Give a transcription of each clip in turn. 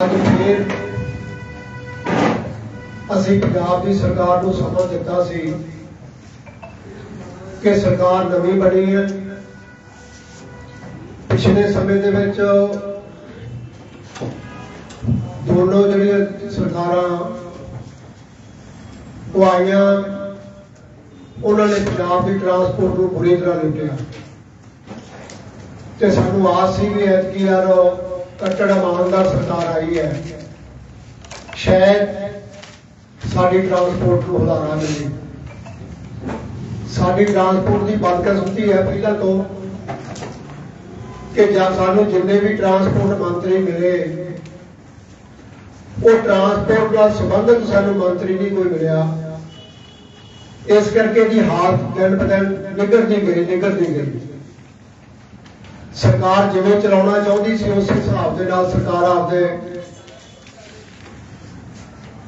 ਅੱਜ ਫਿਰ ਅਸੀਂ ਪੰਜਾਬ ਦੀ ਸਰਕਾਰ ਨੂੰ ਸਮਾਂ ਦਿੱਤਾ ਸੀ ਕਿ ਸਰਕਾਰ ਨਵੀਂ ਬਣੀ ਹੈ। ਪਿਛਲੇ ਸਮੇਂ ਦੇ ਵਿੱਚ ਦੋਨੋਂ ਜਿਹੜੀਆਂ ਸਰਕਾਰਾਂ ਉਹ ਆਈਆਂ, ਉਹਨਾਂ ਨੇ ਪੰਜਾਬ ਦੀ ਟਰਾਂਸਪੋਰਟ ਨੂੰ ਬੁਰੀ ਤਰ੍ਹਾਂ ਲੁੱਟਿਆ। ਤੇ ਸਾਨੂੰ ਆਸ ਸੀ ਵੀ ਐਤਕੀ ਯਾਰ ਕੱਟੜ ਇਮਾਨਦਾਰ ਸਰਕਾਰ ਆਈ ਹੈ, ਸ਼ਾਇਦ ਸਾਡੀ ਟਰਾਂਸਪੋਰਟ ਨੂੰ ਹੁਲਾਰਾ ਮਿਲੇ। ਸਾਡੀ ਟਰਾਂਸਪੋਰਟ ਦੀ ਬਦਕਿਸਮਤੀ ਹੈ ਪਹਿਲਾਂ ਤੋਂ ਕਿ ਜਾਂ ਸਾਨੂੰ ਜਿੰਨੇ ਵੀ ਟਰਾਂਸਪੋਰਟ ਮੰਤਰੀ ਮਿਲੇ, ਉਹ ਟਰਾਂਸਪੋਰਟ ਨਾਲ ਸੰਬੰਧਿਤ ਸਾਨੂੰ ਮੰਤਰੀ ਨਹੀਂ ਕੋਈ ਮਿਲਿਆ। ਇਸ ਕਰਕੇ ਦੀ ਹਾਲਤ ਦਿਨ ਬ ਦਿਨ ਨਿਗਰਦੀ ਗਈ ਨਿਗਰਦੀ ਗਈ। ਸਰਕਾਰ ਜਿਵੇਂ ਚਲਾਉਣਾ ਚਾਹੁੰਦੀ ਸੀ, ਉਸ ਹਿਸਾਬ ਦੇ ਨਾਲ ਸਰਕਾਰ ਆਪਦੇ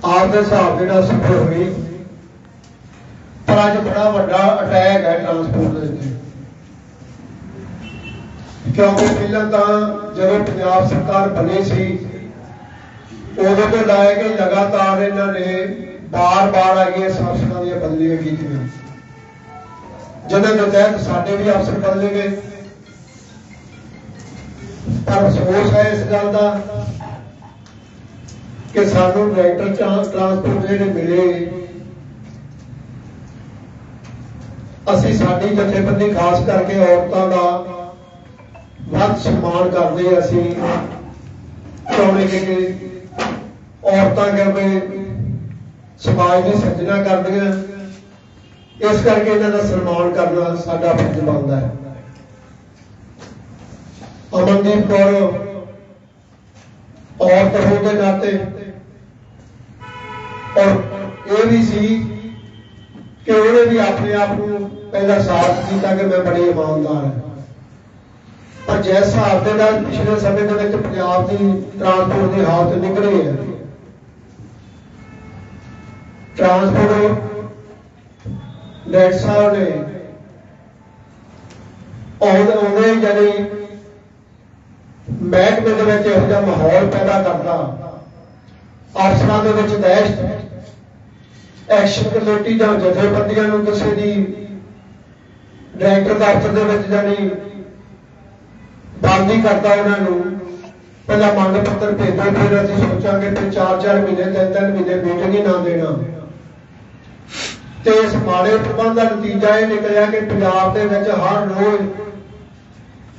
ਆਪਦੇ ਹਿਸਾਬ ਦੇ ਨਾਲ ਸਫਲ ਹੋਈ। ਪਰ ਅੱਜ ਬੜਾ ਵੱਡਾ ਅਟੈਕ ਹੈ ਟਰਾਂਸਪੋਰਟ ਦੇ ਉੱਤੇ। ਕਿਉਂਕਿ ਪਹਿਲਾਂ ਤਾਂ ਜਦੋਂ ਪੰਜਾਬ ਸਰਕਾਰ ਬਣੀ ਸੀ, ਉਦੋਂ ਤੋਂ ਲੈ ਕੇ ਲਗਾਤਾਰ ਇਹਨਾਂ ਨੇ ਬਾਰ-ਬਾਰ ਆਈਆਂ ਅਫਸਰਾਂ ਦੀਆਂ ਬਦਲੀਆਂ ਕੀਤੀਆਂ। ਜਿਨ੍ਹਾਂ ਦੇ ਤਹਿਤ ਸਾਡੇ ਵੀ ਅਫਸਰ ਬਦਲੇ ਗਏ। ਪਰ ਅਫਸੋਸ ਹੈ ਇਸ ਗੱਲ ਦਾ ਕਿ ਸਾਨੂੰ ਡਾਇਰੈਕਟਰ ਟਰਾਂਸਪੋਰਟ ਜਿਹੜੇ ਮਿਲੇ, ਅਸੀਂ ਸਾਡੀ ਜਥੇਬੰਦੀ ਖਾਸ ਕਰਕੇ ਔਰਤਾਂ ਦਾ ਵੱਧ ਸਨਮਾਨ ਕਰਦੇ ਅਸੀਂ। ਚਾਹੁੰਦੇ ਕਿ ਔਰਤਾਂ ਕਿਉਂਕਿ ਸਮਾਜ ਦੀ ਸਿਰਜਣਾ ਕਰਦੀਆਂ ਇਸ ਕਰਕੇ ਇਹਨਾਂ ਦਾ ਸਨਮਾਨ ਕਰਨਾ ਸਾਡਾ ਫਰਜ਼ ਬਣਦਾ ਹੈ। ਅਮਨਦੀਪ ਕੌਰ ਔਰਤ ਹੋਣ ਦੇ ਨਾਤੇ। ਔਰ ਇਹ ਵੀ ਸੀ ਕਿ ਉਹਨੇ ਵੀ ਆਪਣੇ ਆਪ ਨੂੰ ਪਹਿਲਾਂ ਸਾਥ ਕੀਤਾ ਕਿ ਮੈਂ ਬੜੀ ਇਮਾਨਦਾਰ ਹਾਂ। ਪਰ ਜਿਸ ਹਿਸਾਬ ਦੇ ਨਾਲ ਪਿਛਲੇ ਸਮੇਂ ਦੇ ਵਿੱਚ ਪੰਜਾਬ ਦੀ ਟਰਾਂਸਪੋਰਟ ਦੀ ਹਾਲਤ ਨਿਕਲੀ ਹੈ। ਟਰਾਂਸਪੋਰਟ ਡੈਟ ਸਾਹਿਬ ਨੇ ਆਉਂਦੇ ਆਉਂਦੇ ਜਾਨੀ ਮਹਿਕਮੇ ਦੇ ਵਿੱਚ ਇਹੋ ਜਿਹਾ ਮਾਹੌਲ ਪੈਦਾ ਕਰਦਾ। ਅਫਸਰਾਂ ਦੇ ਵਿੱਚ ਦਹਿਸ਼ਤ, ਐਕਸ਼ਨ ਕਮੇਟੀ ਜਾਂ ਜਥੇਬੰਦੀਆਂ ਨੂੰ ਕਿਸੇ ਦੀ ਡਾਇਰੈਕਟਰ ਦਫ਼ਤਰ ਦੇ ਵਿੱਚ ਜਾਨੀ ਬੰਦੀ ਕਰਦਾ ਉਹਨਾਂ ਨੂੰ। ਪਹਿਲਾਂ ਮੰਗ ਪੱਤਰ ਭੇਜੋ ਫਿਰ ਅਸੀਂ ਸੋਚਾਂਗੇ ਕਿ 4-4 ਮਹੀਨੇ 3-3 ਮਹੀਨੇ ਮੀਟਿੰਗ ਹੀ ਨਾ ਦੇਣਾ। ਤੇ ਇਸ ਮਾੜੇ ਪ੍ਰਬੰਧ ਦਾ ਨਤੀਜਾ ਇਹ ਨਿਕਲਿਆ ਕਿ ਪੰਜਾਬ ਦੇ ਵਿੱਚ ਹਰ ਰੋਜ਼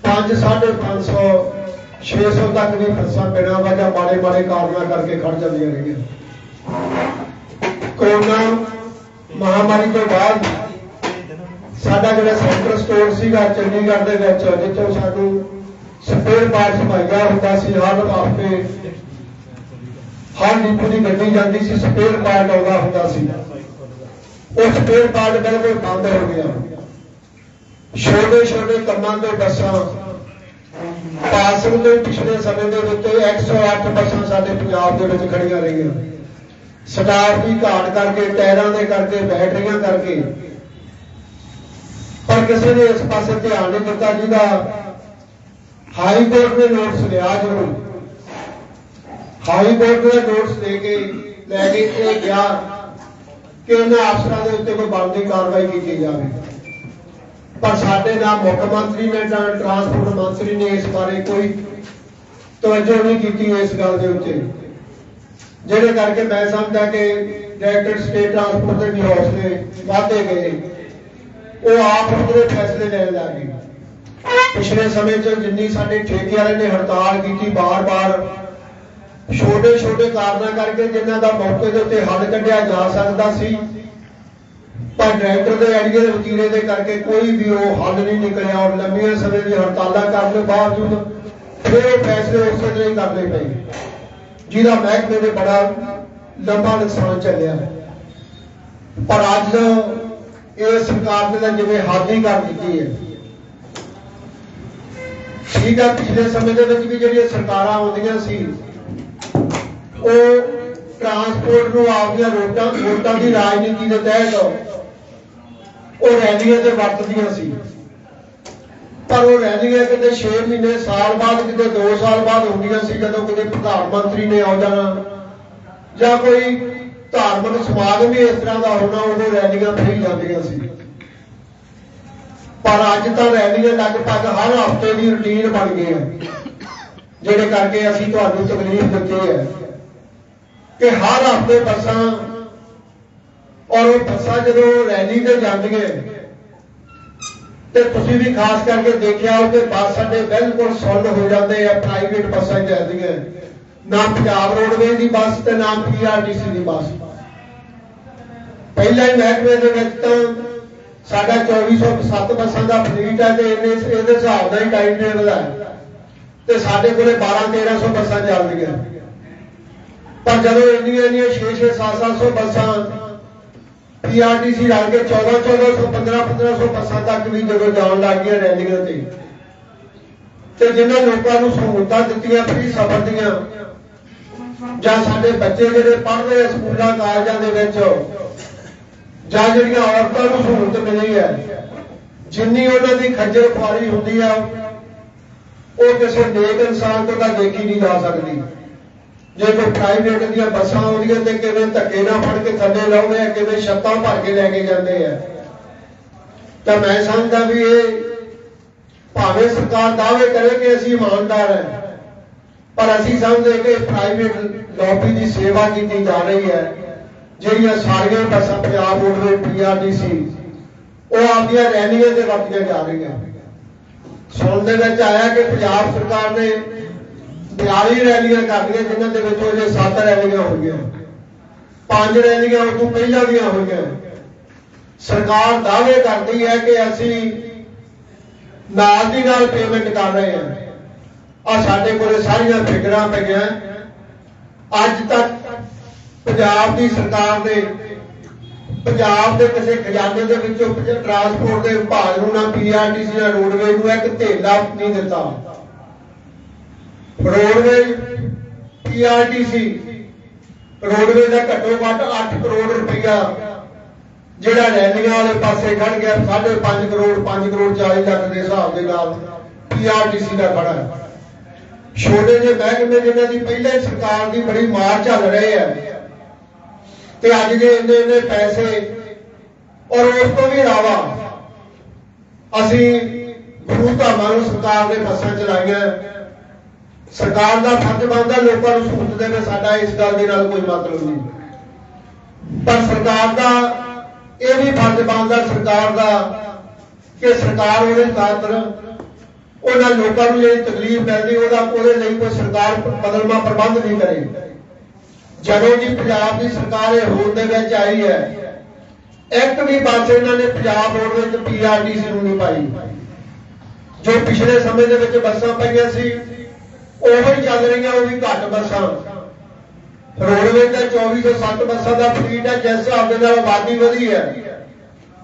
5 550 600 ਤੱਕ ਦੀ ਫਰਸਾਂ ਬਿਨਾਂ ਵਜ੍ਹਾ ਮਾੜੇ ਮਾੜੇ ਕਾਰਨਾਂ ਕਰਕੇ ਖੜ ਜਾਂਦੀਆਂ ਰਹੀਆਂ। ਕੋਰੋਨਾ ਮਹਾਮਾਰੀ ਤੋਂ ਬਾਅਦ ਸਾਡਾ ਜਿਹੜਾ ਸੈਂਟਰ ਸਟੋਰ ਸੀਗਾ ਚੰਡੀਗੜ੍ਹ ਦੇ ਵਿੱਚ, ਜਿੱਥੋਂ ਸਾਨੂੰ ਸਪੇਅਰ ਪਾਰਟਸ ਮੁਹੱਈਆ ਹੁੰਦਾ ਸੀ ਹਰ ਹਫ਼ਤੇ ਹਰ ਨੀਪੂ ਦੀ ਗੱਡੀ ਜਾਂਦੀ ਸੀ, ਸਪੇਅਰ ਪਾਰਟ ਆਉਂਦਾ ਹੁੰਦਾ ਸੀ। ਉਹ ਸਪੇਅਰ ਪਾਰਟ ਬਿਲਕੁਲ ਬੰਦ ਹੋ ਗਿਆ। ਛੋਟੇ ਛੋਟੇ ਕੰਮਾਂ ਦੇ ਬੱਸਾਂ ਪਾਸਿੰਗ ਦੇ ਪਿਛਲੇ ਸਮੇਂ ਦੇ ਵਿੱਚ 108 ਬੱਸਾਂ ਸਾਡੇ ਪੰਜਾਬ ਦੇ ਵਿੱਚ ਖੜੀਆਂ ਰਹੀਆਂ। ਸਟਾਫ ਦੀ ਘਾਟ ਕਰਕੇ, ਟਾਇਰਾਂ ਦੇ ਕਰਕੇ, ਬੈਟਰੀਆਂ ਕਰਕੇ। ਪਰ ਕਿਸੇ ਨੇ ਇਸ ਪਾਸੇ ਧਿਆਨ ਨਹੀਂ ਦਿੱਤਾ, ਜਿਹਦਾ ਹਾਈ ਕੋਰਟ ਨੇ ਨੋਟਿਸ ਲਿਆ ਜ਼ਰੂਰ। ਹਾਈ ਕੋਰਟ ਨੇ ਨੋਟਿਸ ਦੇ ਕੇ ਲੈ ਕੇ ਇਹ ਗਿਆ ਕਿ ਇਹਨਾਂ ਅਫਸਰਾਂ ਦੇ ਉੱਤੇ ਕੋਈ ਬਣਦੀ ਕਾਰਵਾਈ ਕੀਤੀ ਜਾਵੇ। ਪਰ ਸਾਡੇ ਨਾਲ ਮੁੱਖ ਮੰਤਰੀ ਨੇ ਜਾਂ ਟਰਾਂਸਪੋਰਟ ਮੰਤਰੀ ਨੇ ਇਸ ਬਾਰੇ ਕੋਈ ਤਵੱਜੋ ਨਹੀਂ ਕੀਤੀ ਇਸ ਗੱਲ ਦੇ ਉੱਤੇ। ਜਿਹੜੇ ਕਰਕੇ ਮੈਂ ਸਮਝਦਾ ਕਿ ਡਾਇਰੈਕਟਰ ਸਟੇਟ ਟਰਾਂਸਪੋਰਟ ਦੇ ਵੀ ਹੌਸਲੇ ਵਾਧੇ ਗਏ। ਉਹ ਆਪ ਉਹਦੇ ਫੈਸਲੇ ਲੈਣ ਲੱਗ ਗਏ। ਪਿਛਲੇ ਸਮੇਂ 'ਚ ਜਿੰਨੀ ਸਾਡੇ ਠੇਕੇ ਵਾਲੇ ਨੇ ਹੜਤਾਲ ਕੀਤੀ ਬਾਰ-ਬਾਰ ਛੋਟੇ ਛੋਟੇ ਕਾਰਨਾਂ ਕਰਕੇ ਜਿਨ੍ਹਾਂ ਦਾ ਮੌਕੇ ਦੇ ਉੱਤੇ ਹੱਲ ਕੱਢਿਆ ਜਾ ਸਕਦਾ ਸੀ ਪਰ ਡਾਇਰੈਕਟਰ ਦੇ ਐਡੀਏ ਦੇ ਵਕੀਲੇ ਦੇ ਕਰਕੇ ਕੋਈ ਵੀ ਉਹ ਹੱਲ ਨਹੀਂ ਨਿਕਲਿਆ ਔਰ ਲੰਮੀਆਂ ਸਮੇਂ ਦੀ ਹੜਤਾਲਾਂ ਕਰਨ ਦੇ ਬਾਵਜੂਦ ਫਿਰ ਫੈਸਲੇ ਉਸੇ ਤਰ੍ਹਾਂ ਹੀ ਪਏ। ਜਿਹਦਾ ਮਹਿਕਮੇ ਦੇ ਬੜਾ ਲੰਬਾ ਨੁਕਸਾਨ ਚੱਲਿਆ। ਪਰ ਅੱਜ ਇਹ ਸਰਕਾਰ ਨੇ ਤਾਂ ਜਿਵੇਂ ਹੱਦ ਕਰ ਦਿੱਤੀ ਹੈ। ਠੀਕ ਹੈ ਪਿਛਲੇ ਸਮੇਂ ਦੇ ਵਿੱਚ ਵੀ ਜਿਹੜੀਆਂ ਸਰਕਾਰਾਂ ਆਉਂਦੀਆਂ ਸੀ, ਉਹ ਟਰਾਂਸਪੋਰਟ ਨੂੰ ਆਪਦੀਆਂ ਰੋਟਾਂ ਵੋਟਾਂ ਦੀ ਰਾਜਨੀਤੀ ਦੇ ਤਹਿਤ ਉਹ ਰੈਲੀਆਂ ਤੇ ਵਰਤਦੀਆਂ ਸੀ। ਪਰ ਉਹ ਰੈਲੀਆਂ ਕਿਤੇ 6 ਮਹੀਨੇ, ਸਾਲ ਬਾਅਦ ਕਿਤੇ 2 ਸਾਲ ਬਾਅਦ ਹੁੰਦੀਆਂ ਸੀ, ਜਦੋਂ ਕਿਤੇ ਪ੍ਰਧਾਨ ਮੰਤਰੀ ਨੇ ਆ ਜਾਣਾ ਜਾਂ ਕੋਈ ਧਾਰਮਿਕ ਸਮਾਗਮ ਵੀ ਇਸ ਤਰ੍ਹਾਂ ਦਾ ਹੋਣਾ, ਉਦੋਂ ਰੈਲੀਆਂ ਫਰੀ ਜਾਂਦੀਆਂ ਸੀ। ਪਰ ਅੱਜ ਤਾਂ ਰੈਲੀਆਂ ਲਗਭਗ ਹਰ ਹਫ਼ਤੇ ਦੀ ਰੁਟੀਨ ਬਣ ਗਈ ਹੈ ਜਿਹੜੇ ਕਰਕੇ ਅਸੀਂ ਤੁਹਾਨੂੰ ਤਕਲੀਫ ਦਿੱਤੀ ਹੈ ਕਿ ਹਰ ਹਫ਼ਤੇ ਬੱਸਾਂ ਔਰ ਉਹ ਬੱਸਾਂ ਜਦੋਂ ਰੈਲੀ ਤੇ ਜਾਂਦੀਆਂ ਤੇ ਤੁਸੀਂ ਵੀ ਖਾਸ ਕਰਕੇ ਦੇਖਿਆ ਹੋ ਕਿ ਬੱਸ ਸਾਡੇ ਬਿਲਕੁਲ ਸੁੰਨ ਹੋ ਜਾਂਦੇ ਆ ਪ੍ਰਾਈਵੇਟ ਬੱਸਾਂ ਜਾਂਦੀਆਂ। ਨਾ ਪੰਜਾਬ ਰੋਡਵੇਜ਼ ਦੀ ਬੱਸ ਤੇ ਨਾ ਪੀਆਰਟੀਸੀ ਦੀ ਬੱਸ। ਪਹਿਲਾਂ ਹੀ ਮਹਿਕਮੇ ਦੇ ਵਿੱਚ ਤਾਂ ਸਾਡਾ 2407 ਬੱਸਾਂ ਦਾ ਫਲੀਟ ਹੈ ਤੇ ਇਹਨੇ ਇਹਦੇ ਹਿਸਾਬ ਨਾਲ ਹੀ ਟਾਈਮ ਟੇਬਲ ਹੈ ਤੇ ਸਾਡੇ ਕੋਲੇ 12 1300 ਬੱਸਾਂ ਚੱਲਦੀਆਂ। ਪਰ ਜਦੋਂ ਇੰਨੀਆਂ ਇੰਨੀਆਂ 6 6 7 700 ਬੱਸਾਂ ਪੀਆਰਟੀਸੀ ਰਲ ਕੇ 14 1400 15 1500 ਬੱਸਾਂ ਤੱਕ ਵੀ ਜਦੋਂ ਜਾਣ ਲੱਗ ਗਈਆਂ ਰੈਲੀਆਂ ਤੇ। ਤੇ ਜਿਨ੍ਹਾਂ ਲੋਕਾਂ ਨੂੰ ਸਹੂਲਤਾਂ ਦਿੱਤੀਆਂ, ਫ੍ਰੀ ਸਫ਼ਰ ਦੀਆਂ, ਜਾਂ ਸਾਡੇ ਬੱਚੇ ਜਿਹੜੇ ਪੜ੍ਹਦੇ ਆ ਸਕੂਲਾਂ, ਕਾਲਜਾਂ ਦੇ ਵਿੱਚ, ਜਾਂ ਜਿਹੜੀਆਂ ਔਰਤਾਂ ਨੂੰ ਸਹੂਲਤ ਮਿਲੀ ਹੈ, ਜਿੰਨੀ ਉਹਨਾਂ ਦੀ ਖੱਜਲ ਖੁਆਰੀ ਹੁੰਦੀ ਆ, ਉਹ ਕਿਸੇ ਨੇਕ ਇਨਸਾਨ ਤੋਂ ਤਾਂ ਦੇਖੀ ਨਹੀਂ ਜਾ ਸਕਦੀ। ਜੇ ਕੋਈ ਪ੍ਰਾਈਵੇਟ ਦੀਆਂ ਬੱਸਾਂ ਆਉਂਦੀਆਂ ਤੇ ਕਿਵੇਂ ਧੱਕੇ ਨਾਲ ਫੜ ਕੇ ਥੱਲੇ ਲਾਉਂਦੇ ਆ, ਕਿਵੇਂ ਛੱਤਾਂ ਭਰ ਕੇ ਲੈ ਕੇ ਜਾਂਦੇ ਆ। ਤਾਂ ਮੈਂ ਸਮਝਦਾ ਵੀ ਇਹ ਭਾਵੇਂ ਸਰਕਾਰ ਦਾਅਵੇ ਕਰੇ ਕਿ ਅਸੀਂ ਇਮਾਨਦਾਰ ਹਾਂ ਪਰ ਅਸੀਂ ਸਮਝਦੇ ਕਿ ਪ੍ਰਾਈਵੇਟ ਲੌਬੀ ਦੀ ਸੇਵਾ ਕੀਤੀ ਜਾ ਰਹੀ ਹੈ। ਜਿਹੜੀਆਂ ਸਾਰੀਆਂ ਬੱਸਾਂ ਪੰਜਾਬ ਰੋਡਵੇਜ਼ ਪੀਆਰਟੀਸੀ ਉਹ ਆਪਦੀਆਂ ਰੈਲੀਆਂ ਤੇ ਵਰਤੀਆਂ ਜਾ ਰਹੀਆਂ। ਸੁਣਨ ਦੇ ਵਿੱਚ ਆਇਆ ਕਿ ਪੰਜਾਬ ਸਰਕਾਰ ਨੇ 42 ਰੈਲੀਆਂ ਕਰਦੀਆਂ ਜਿਨ੍ਹਾਂ ਦੇ ਵਿੱਚੋਂ ਜੇ 7 ਰੈਲੀਆਂ ਹੋਈਆਂ ਪੰਜ ਰੈਲੀਆਂ ਉਹ ਤੋਂ ਪਹਿਲਾਂ ਦੀਆਂ ਹੋਈਆਂ ਸਰਕਾਰ ਦਾਅਵੇ ਕਰਦੀ ਹੈ ਕਿ ਅਸੀਂ ਨਾਲ ਦੀ ਨਾਲ ਪੇਮੈਂਟ ਕਰ ਰਹੇ ਹਾਂ। ਆ ਸਾਡੇ ਕੋਲੇ ਸਾਰੀਆਂ ਫਿਗਰਾਂ ਪਈਆਂ। ਅੱਜ ਤੱਕ ਪੰਜਾਬ ਦੀ ਸਰਕਾਰ ਨੇ ਪੰਜਾਬ ਦੇ ਕਿਸੇ ਖਜ਼ਾਨੇ ਦੇ ਵਿੱਚੋਂ ਟਰਾਂਸਪੋਰਟ ਦੇ ਵਿਭਾਗ ਨੂੰ ਨਾ ਪੀਆਰਟੀਸੀ ਨਾ ਰੋਡਵੇਜ਼ ਨੂੰ ਇੱਕ ਧੇਲਾ ਨਹੀਂ ਦਿੱਤਾ। ਰੋਡਵੇਜ਼ ਪੀਆਰਟੀਸੀ ਰੋਡਵੇਜ਼ ਦਾ ਘੱਟੋ ਘੱਟ 8 ਕਰੋੜ ਰੁਪਈਆ ਜਿਹੜਾ ਰੈਲੀਆਂ ਵਾਲੇ ਪਾਸੇ ਖੜ ਗਿਆ 5.5 ਕਰੋੜ 5 ਕਰੋੜ 40 ਲੱਖ ਦੇ ਹਿਸਾਬ ਦੇ ਨਾਲ ਪੀਆਰਟੀਸੀ ਦਾ ਖੜਾ ਹੈ। ਛੋਟੇ ਜਿਹੇ ਮਹਿਕਮੇ ਜਿਹਨਾਂ ਦੀ ਪਹਿਲਾਂ ਹੀ ਸਰਕਾਰ ਦੀ ਬੜੀ ਮਾਰ ਚੱਲ ਰਹੀ ਹੈ ਤੇ ਅੱਜ ਦੇ ਇੰਨੇ ਇੰਨੇ ਪੈਸੇ ਔਰ ਉਸ ਤੋਂ ਵੀ ਇਲਾਵਾ ਅਸੀਂ ਗੁਰੂ ਧਾਮਾਂ ਨੂੰ ਸਰਕਾਰ ਨੇ ਬੱਸਾਂ ਚਲਾਈਆਂ ਸਰਕਾਰ ਦਾ ਫਰਜ਼ ਬਣਦਾ, ਲੋਕਾਂ ਨੂੰ ਸਹੂਲਤ ਦੇਵੇ ਸਾਡਾ ਇਸ ਗੱਲ ਦੇ ਨਾਲ ਕੋਈ ਮਤਲਬ ਨਹੀਂ। ਪਰ ਸਰਕਾਰ ਦਾ ਇਹ ਵੀ ਫਰਜ਼ ਬਣਦਾ, ਸਰਕਾਰ ਦਾ ਕਿ ਸਰਕਾਰ ਉਹਦੇ ਖਾਤਰ ਉਹਨਾਂ ਲੋਕਾਂ ਨੂੰ ਜਿਹੜੀ ਤਕਲੀਫ ਪੈਂਦੀ ਉਹਦਾ ਉਹਦੇ ਲਈ ਕੋਈ ਸਰਕਾਰ ਬਦਲਮਾ ਪ੍ਰਬੰਧ ਨਹੀਂ ਕਰੇ। ਜਦੋਂ ਦੀ ਪੰਜਾਬ ਦੀ ਸਰਕਾਰ ਇਹ ਹੋਂਦ ਦੇ ਵਿੱਚ ਆਈ ਹੈ, ਇੱਕ ਵੀ ਬੱਸ ਇਹਨਾਂ ਨੇ ਪੰਜਾਬ ਰੋਡ ਵਿੱਚ ਪੀਆਰਟੀਸੀ ਨੂੰ ਨਹੀਂ ਪਾਈ। ਜੋ ਪਿਛਲੇ ਸਮੇਂ ਦੇ ਵਿੱਚ ਬੱਸਾਂ ਪਈਆਂ ਸੀ ਉਹ ਚੱਲ ਰਹੀਆਂ ਉਹ ਵੀ ਘੱਟ ਬੱਸਾਂ। ਰੋਡਵੇਜ਼ ਦਾ 2407 ਬੱਸਾਂ ਦਾ ਫਲੀਟ ਹੈ ਜਿਸ ਹਿਸਾਬ ਦੇ ਨਾਲ ਆਬਾਦੀ ਵਧੀ ਹੈ।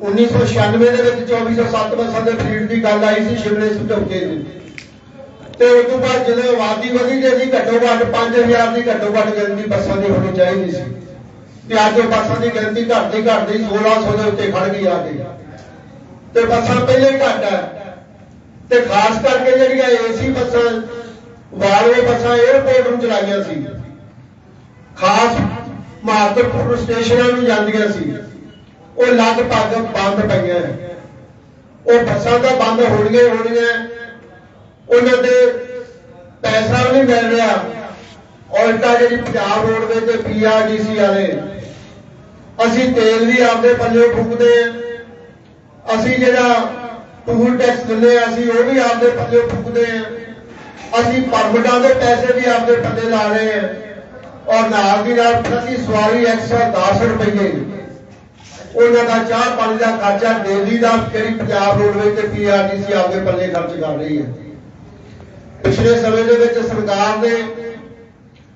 1996 ਦੇ ਵਿੱਚ 2407 ਬੱਸਾਂ ਦੇ ਫਲੀਟ ਦੀ ਗੱਲ ਆਈ ਸੀ ਸ਼ਿਮਲੇ ਸਮਝੌਤੇ ਦੀ। ਤੇ ਉਸ ਤੋਂ ਬਾਅਦ ਜਦੋਂ ਆਬਾਦੀ ਵਧੀ ਤੇ ਅਸੀਂ ਘੱਟੋ ਘੱਟ 5000 ਦੀ ਘੱਟੋ ਘੱਟ ਗਿਣਤੀ ਬੱਸਾਂ ਦੀ ਹੋਣੀ ਚਾਹੀਦੀ ਸੀ। ਤੇ ਅੱਜ ਉਹ ਬੱਸਾਂ ਦੀ ਗਿਣਤੀ ਘਟਦੀ ਘਟਦੀ 1600 ਦੇ ਉੱਤੇ ਖੜ ਗਈ ਆ ਗਈ ਤੇ ਬੱਸਾਂ ਪਹਿਲੇ ਘੱਟ ਹੈ ਤੇ ਖਾਸ ਕਰਕੇ ਜਿਹੜੀਆਂ ਏਸੀ ਬੱਸਾਂ ਵਾਲਵੇ ਬੱਸਾਂ 에어ਪੋਰਟ ਨੂੰ ਚਲਾਈਆਂ ਸੀ। ਖਾਸ ਮਹੱਤਵਪੂਰਨ ਸਟੇਸ਼ਨਾਂ ਨੂੰ ਜਾਂਦੀਆਂ ਸੀ। ਉਹ ਲਗਭਗ ਬੰਦ ਪਈਆਂ ਉਹ ਬੱਸਾਂ ਤਾਂ ਬੰਦ ਹੋਣੀਆਂ ਹੋਣੀਆਂ। ਉਹਨਾਂ ਦੇ ਪੈਸਾ ਵੀ ਨਹੀਂ ਮਿਲ ਰਿਹਾ। ਉਲਟਾ ਜਿਹੜੀ ਪੰਜਾਬ ਰੋਡਵੇ ਤੇ ਪੀਆਰਡੀਸੀ ਵਾਲੇ, ਅਸੀਂ ਤੇਲ ਵੀ ਆਪਦੇ ਪੱਲੇ ਫੂਕਦੇ ਆ ਅਸੀਂ ਜਿਹੜਾ ਟੂਲ ਟੈਕਸ ਦਿੰਦੇ ਆ ਅਸੀਂ ਉਹ ਵੀ ਆਪਦੇ ਪੱਲੇ ਫੂਕਦੇ ਆ ਅਸੀਂ ਪਰਮਿਟਾਂ ਦੇ ਪੈਸੇ ਵੀ ਆਪਦੇ ਪੱਲੇ ਲਾ ਰਹੇ ਹਾਂ ਔਰ ਨਾਲ ਦੀ ਨਾਲ ਪ੍ਰਤੀ ਸਵਾਰੀ 110 ਰੁਪਏ ਉਹਨਾਂ ਦਾ ਚਾਹ ਪਾਣੀ ਦਾ ਖਰਚਾ ਡੇਲੀ ਦਾ ਜਿਹੜੀ ਪੰਜਾਬ ਰੋਡਵੇਜ਼ ਤੇ ਪੀਆਰਟੀਸੀ ਆਪਦੇ ਪੱਲੇ ਖਰਚ ਕਰ ਰਹੀ ਹੈ। ਪਿਛਲੇ ਸਮੇਂ ਦੇ ਵਿੱਚ ਸਰਕਾਰ ਨੇ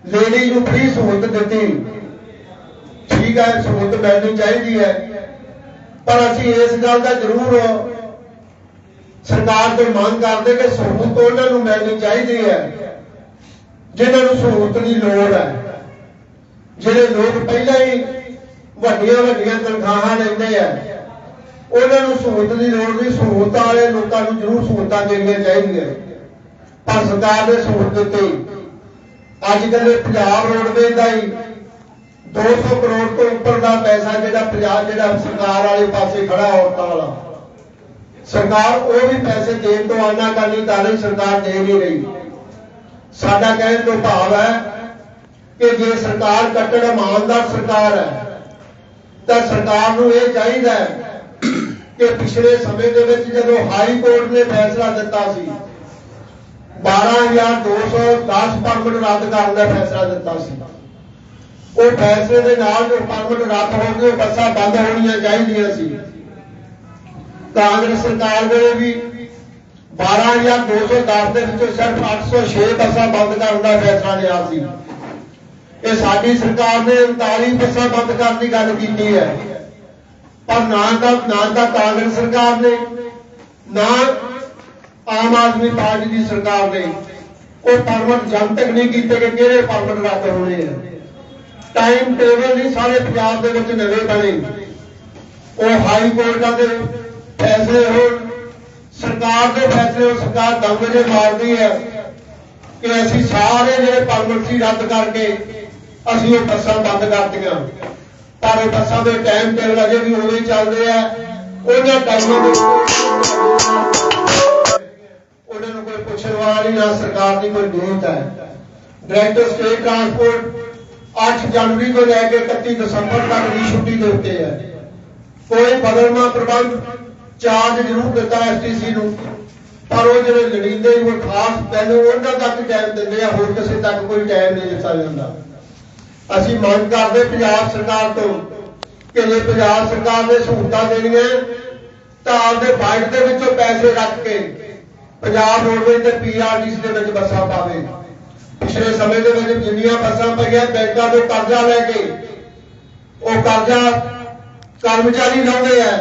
ਲੇਡੀ ਨੂੰ ਫ੍ਰੀ ਸਹੂਲਤ ਦਿੱਤੀ। ਠੀਕ ਹੈ, ਸਹੂਲਤ ਮਿਲਣੀ ਚਾਹੀਦੀ ਹੈ। ਪਰ ਅਸੀਂ ਇਸ ਗੱਲ ਦਾ ਜ਼ਰੂਰ ਸਰਕਾਰ ਤੋਂ ਮੰਗ ਕਰਦੇ ਕਿ ਸਹੂਲਤ ਉਹਨਾਂ ਨੂੰ ਮਿਲਣੀ ਚਾਹੀਦੀ ਹੈ, ਜਿਨ੍ਹਾਂ ਨੂੰ ਸਹੂਲਤ ਦੀ ਲੋੜ ਹੈ। ਜਿਹੜੇ ਲੋਕ ਪਹਿਲਾਂ ਹੀ ਵੱਡੀਆਂ ਵੱਡੀਆਂ ਤਨਖਾਹਾਂ ਲੈਂਦੇ ਆ, ਉਹਨਾਂ ਨੂੰ ਸਹੂਲਤ ਦੀ ਲੋੜ ਨਹੀਂ ਸਹੂਲਤਾਂ ਵਾਲੇ ਲੋਕਾਂ ਨੂੰ ਜ਼ਰੂਰ ਸਹੂਲਤਾਂ ਦੇਣੀਆਂ ਚਾਹੀਦੀਆਂ। ਪਰ ਸਰਕਾਰ ਨੇ ਸਹੂਲਤ ਦਿੱਤੀ ਅੱਜ ਕੱਲ੍ਹ ਪੰਜਾਬ ਰੋਡਵੇਜ਼ ਦਾ ਹੀ 200 ਕਰੋੜ ਤੋਂ ਉੱਪਰ ਦਾ ਪੈਸਾ ਜਿਹੜਾ ਪੰਜਾਬ, ਜਿਹੜਾ ਸਰਕਾਰ ਵਾਲੇ ਪਾਸੇ ਖੜਾ ਔਰਤਾਂ ਵਾਲਾ। ਸਰਕਾਰ ਉਹ ਵੀ ਪੈਸੇ ਦੇਣ ਤੋਂ ਆਨਾ ਕਰਨੀ ਤਾਂ ਨਹੀਂ ਸਰਕਾਰ ਦੇ ਨਹੀਂ ਰਹੀ। ਸਾਡਾ ਕਹਿਣ ਤੋਂ ਭਾਵ ਹੈ ਕਿ ਜੇ ਸਰਕਾਰ ਕੱਟੜ ਇਮਾਨਦਾਰ ਸਰਕਾਰ ਹੈ, ਤਾਂ ਸਰਕਾਰ ਨੂੰ ਇਹ ਚਾਹੀਦਾ ਹੈ ਕਿ ਪਿਛਲੇ ਸਮੇਂ ਦੇ ਵਿੱਚ ਜਦੋਂ ਹਾਈ ਕੋਰਟ ਨੇ ਫੈਸਲਾ ਦਿੱਤਾ ਸੀ 12210 ਪਰਮਿਟ ਰੱਦ ਕਰਨ ਦਾ ਫੈਸਲਾ ਦਿੱਤਾ ਸੀ। ਉਹ ਫੈਸਲੇ ਦੇ ਨਾਲ ਜੋ ਪਰਮਿਟ ਰੱਦ ਹੋ ਗਏ ਉਹ ਬੱਸਾਂ ਬੰਦ ਹੋਣੀਆਂ ਚਾਹੀਦੀਆਂ ਸੀ। ਕਾਂਗਰਸ ਸਰਕਾਰ ਵੇਲੇ ਵੀ 12210 ਦੇ ਵਿੱਚੋਂ ਸਿਰਫ 806 ਬੱਸਾਂ ਬੰਦ ਕਰਨ ਦਾ ਫੈਸਲਾ ਲਿਆ ਸੀ। ਇਹ ਸਾਡੀ ਸਰਕਾਰ ਨੇ 39 ਬੱਸਾਂ ਬੰਦ ਕਰਨ ਦੀ ਗੱਲ ਕੀਤੀ ਹੈ। ਪਰ ਨਾ ਤਾਂ ਨਾ ਤਾਂ ਕਾਂਗਰਸ ਸਰਕਾਰ ਨੇ, ਨਾ ਆਮ ਆਦਮੀ ਪਾਰਟੀ ਦੀ ਸਰਕਾਰ ਨੇ। ਉਹ ਪਰਮਿਟ ਜਨਤਕ ਨਹੀਂ ਕੀਤੇ ਕਿ ਕਿਹੜੇ ਪਰਮਿਟ ਰੱਦ ਹੋਣੇ ਆ। ਟਾਈਮ ਟੇਬਲ ਨਹੀਂ, ਸਾਰੇ ਪੰਜਾਬ ਦੇ ਵਿੱਚ ਨਵੇਂ ਬਣੇ। ਉਹ ਹਾਈ ਕੋਰਟਾਂ ਦੇ ਫੈਸਲੇ ਹੋਣ। ਸਰਕਾਰ ਦੇ ਫੈਸਲੇ ਉਹ ਸਰਕਾਰ ਦੰਗ ਜੇ ਮਾਰਦੀ ਹੈ ਕਿ ਅਸੀਂ ਸਾਰੇ ਜਿਹੜੇ ਪਰਮਿਟ ਰੱਦ ਕਰਕੇ ਅਸੀਂ ਉਹ ਬੱਸਾਂ ਬੰਦ ਕਰਤੀਆਂ। ਪਰ ਉਹ ਬੱਸਾਂ ਦੇ ਟਾਈਮ ਟੇਬਲ ਅਜੇ ਵੀ ਉਵੇਂ ਚੱਲਦੇ ਆ ਉਹਨਾਂ ਟਾਈਮਾਂ ਦੇ ਉਹਨਾਂ ਨੂੰ ਕੋਈ ਪੁੱਛਣ ਵਾਲਾ ਨਹੀਂ, ਨਾ ਸਰਕਾਰ ਦੀ ਕੋਈ ਨੀਤ ਹੈ। ਡਾਇਰੈਕਟਰ ਸਟੇਟ ਟਰਾਂਸਪੋਰਟ 8 ਜਨਵਰੀ ਤੋਂ ਲੈ ਕੇ 31 ਦਸੰਬਰ ਤੱਕ ਦੀ ਛੁੱਟੀ ਦੇ ਉੱਤੇ ਹੈ। ਕੋਈ ਬਦਲਵਾਂ ਪ੍ਰਬੰਧ ਚਾਰਜ ਜ਼ਰੂਰ ਦਿੱਤਾ ਐਸਟੀਸੀ ਨੂੰ। ਪਰ ਉਹ ਜਿਹੜੇ ਲੜੀਂਦੇ ਉਹ ਖਾਸ ਪਹਿਲਾਂ ਉਹਨਾਂ ਤੱਕ ਟਾਈਮ ਦਿੰਦੇ ਆ, ਹੋਰ ਕਿਸੇ ਤੱਕ ਕੋਈ ਟਾਈਮ ਨਹੀਂ ਦਿੱਤਾ ਜਾਂਦਾ। ਅਸੀਂ ਮੰਗ ਕਰਦੇ ਪੰਜਾਬ ਸਰਕਾਰ ਤੋਂ ਕਿ ਜੇ ਪੰਜਾਬ ਸਰਕਾਰ ਨੇ ਸਹੂਲਤਾਂ ਦੇਣੀਆਂ ਤਾਂ ਆਪਦੇ ਬਜਟ ਦੇ ਵਿੱਚੋਂ ਪੈਸੇ ਰੱਖ ਕੇ ਪੰਜਾਬ ਰੋਡਵੇਜ਼ ਤੇ ਪੀਆਰਟੀਸੀ ਦੇ ਵਿੱਚ ਬੱਸਾਂ ਪਾਵੇ। ਪਿਛਲੇ ਸਮੇਂ ਦੇ ਵਿੱਚ ਜਿੰਨੀਆਂ ਬੱਸਾਂ ਪਈਆਂ, ਬੈਂਕਾਂ ਤੋਂ ਕਰਜ਼ਾ ਲੈ ਕੇ ਉਹ ਕਰਜ਼ਾ ਕਰਮਚਾਰੀ ਲਾਉਂਦੇ ਆ।